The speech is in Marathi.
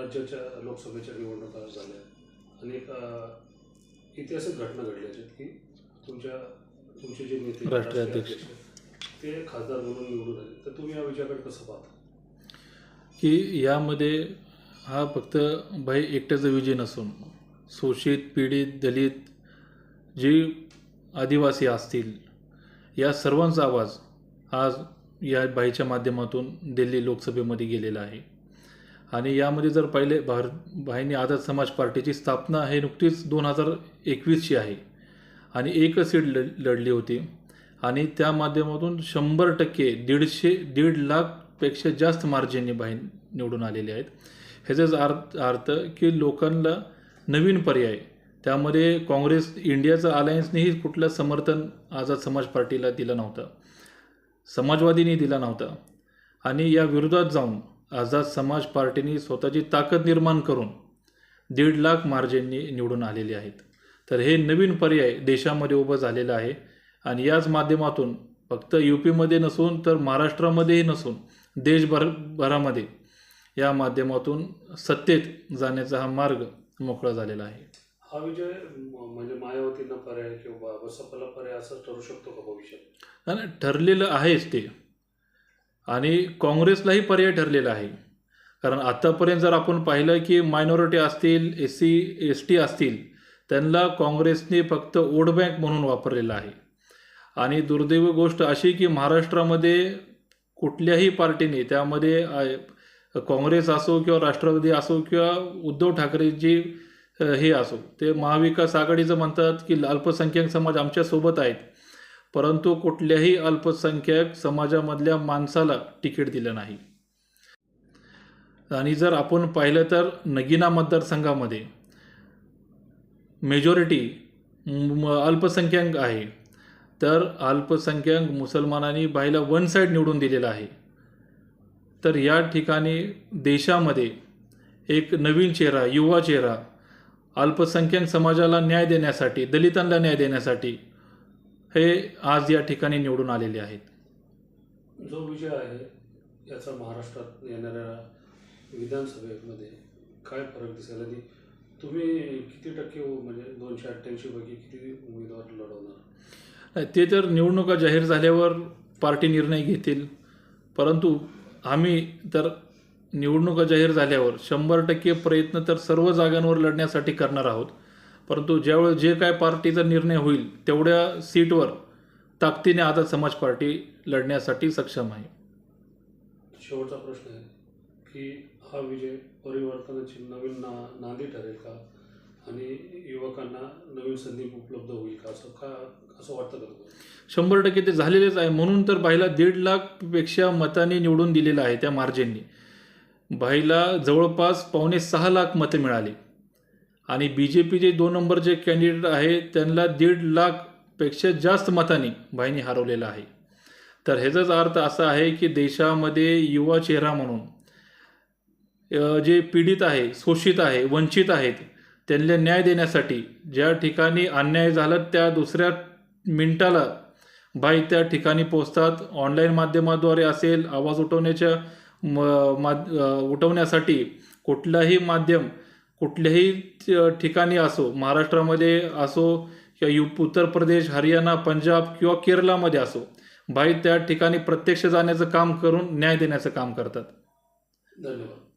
राज्याच्या लोकसभेच्या निवडणुका झाल्या. आणि एक अ, ऐतिहासिक घटना घडल्याच्या की तुमच्या तुमचे जे नेते राष्ट्रीय अध्यक्ष. ते खासदार म्हणून निवडून आले. तर तुम्ही या विचाराकडे कसं पाहता? की यामध्ये हा फक्त बाई एकट्याचा विजय नसून शोषित पीडित दलित जे आदिवासी असतील या सर्वांचा आवाज आज या बाईच्या माध्यमातून दिल्ली लोकसभेमध्ये गेलेला आहे. आणि यामध्ये जर पहिले भार बाईंनी आझाद समाज पार्टीची स्थापना हे नुकतीच दोन हजार एकवीसची आहे. आणि एकच सीट लढ लढली होती. आणि त्या माध्यमातून शंभर टक्के दीडशे दीड लाखपेक्षा जास्त मार्जिनने बाहेर निवडून आलेले आहेत. ह्याचाच अर्थ अर्थ की लोकांना नवीन पर्याय त्यामध्ये काँग्रेस इंडियाचं अलायन्सनेही कुठलं समर्थन आझाद समाज पार्टीला दिलं नव्हतं. समाजवादीने दिला नव्हता. आणि या विरोधात जाऊन आझाद समाज पार्टीने स्वतःची ताकद निर्माण करून दीड लाख मार्जिननी निवडून आलेले आहेत. तर हे नवीन पर्याय देशामध्ये उभं झालेलं आहे आणि याच माध्यमातून फक्त यू पीमध्ये नसून तर महाराष्ट्रामध्येही नसून देशभर भरामध्ये या माध्यमातून सत्तेत जाण्याचा हा मार्ग मोकळा झालेला आहे. हा विजय म- म्हणजे मायावतींना पर्याय किंवा बसपाला पर्याय असं ठरू शकतो का भविष्यात? ठरलेलं आहेच ते. आणि काँग्रेसलाही पर्याय ठरलेला आहे. कारण आत्तापर्यंत जर आपण पाहिलं की मायनॉरिटी असतील एस सी एस टी असतील त्यांना काँग्रेसने फक्त वोट बँक म्हणून वापरलेलं आहे. आणि दुर्दैवी गोष्ट अशी की महाराष्ट्रामध्ये कुठल्याही पार्टीने त्यामध्ये काँग्रेस असो किंवा राष्ट्रवादी असो किंवा उद्धव ठाकरेजी हे असो ते महाविकास आघाडीचं म्हणतात की अल्पसंख्याक समाज आमच्यासोबत आहेत. परंतु कुठल्याही अल्पसंख्याक समाजामधल्या माणसाला तिकीट दिलं नाही. आणि जर आपण पाहिलं तर नगिना मतदारसंघामध्ये मेजॉरिटी अल्पसंख्याक आहे. तर अल्पसंख्याक मुसलमानांनी बाईला वन साईड निवडून दिलेला आहे. तर या ठिकाणी देशामध्ये एक नवीन चेहरा युवा चेहरा अल्पसंख्याक समाजाला न्याय देण्यासाठी दलितांना न्याय देण्यासाठी हे आज या ठिकाणी निवडून आलेले आहेत. जो विजय आहे याचा महाराष्ट्रात येणाऱ्या विधानसभेमध्ये काय फरक दिसेल? आणि तुम्ही किती टक्के म्हणजे दोनशे अठ्ठ्याऐंशी पैकी किती उमेदवार लढवणार? ते तर निवडणुका जाहीर झाल्यावर पार्टी निर्णय घेतील. परंतु आम्ही तर निवडणुका जाहीर झाल्यावर शंभर टक्के प्रयत्न तर सर्व जागांवर लढण्यासाठी करणार आहोत. परंतु ज्यावेळेस जे काय पार्टीचा निर्णय होईल तेवढ्या सीटवर ताकदीने आता समाज पार्टी लढण्यासाठी सक्षम आहे. शेवटचा प्रश्न आहे की हा विजय परिवर्तनाची नवीन ना नांदी ठरेल का? आणि युवकांना नवीन संधी उपलब्ध होईल का? असं का असं वाटतं का शंभर टक्के ते झालेलेच आहे. म्हणून तर बाईला दीड लाखपेक्षा मतांनी निवडून दिलेलं आहे त्या मार्जिननी. बाईला जवळपास पावणे सहा लाख मतं मिळाली. आणि बी जे पीचे दोन नंबरचे कॅन्डिडेट आहे त्यांना दीड लाखपेक्षा जास्त मतांनी बाईंनी हरवलेलं आहे. तर ह्याचाच अर्थ असा आहे की देशामध्ये युवा चेहरा म्हणून जे पीडित आहे शोषित आहे वंचित आहेत त्यांना न्याय देण्यासाठी ज्या ठिकाणी अन्याय झाला त्या दुसऱ्या मिनिटाला भाई त्या ठिकाणी पोचतात ऑनलाईन माध्यमाद्वारे असेल आवाज उठवण्याच्या म मा उठवण्यासाठी कुठलाही माध्यम कुठल्याही ठिकाणी असो महाराष्ट्रामध्ये असो किंवा यू उत्तर प्रदेश हरियाणा पंजाब किंवा केरळामध्ये असो भाई त्या ठिकाणी प्रत्यक्ष जाण्याचं काम करून न्याय देण्याचं काम करतात. धन्यवाद.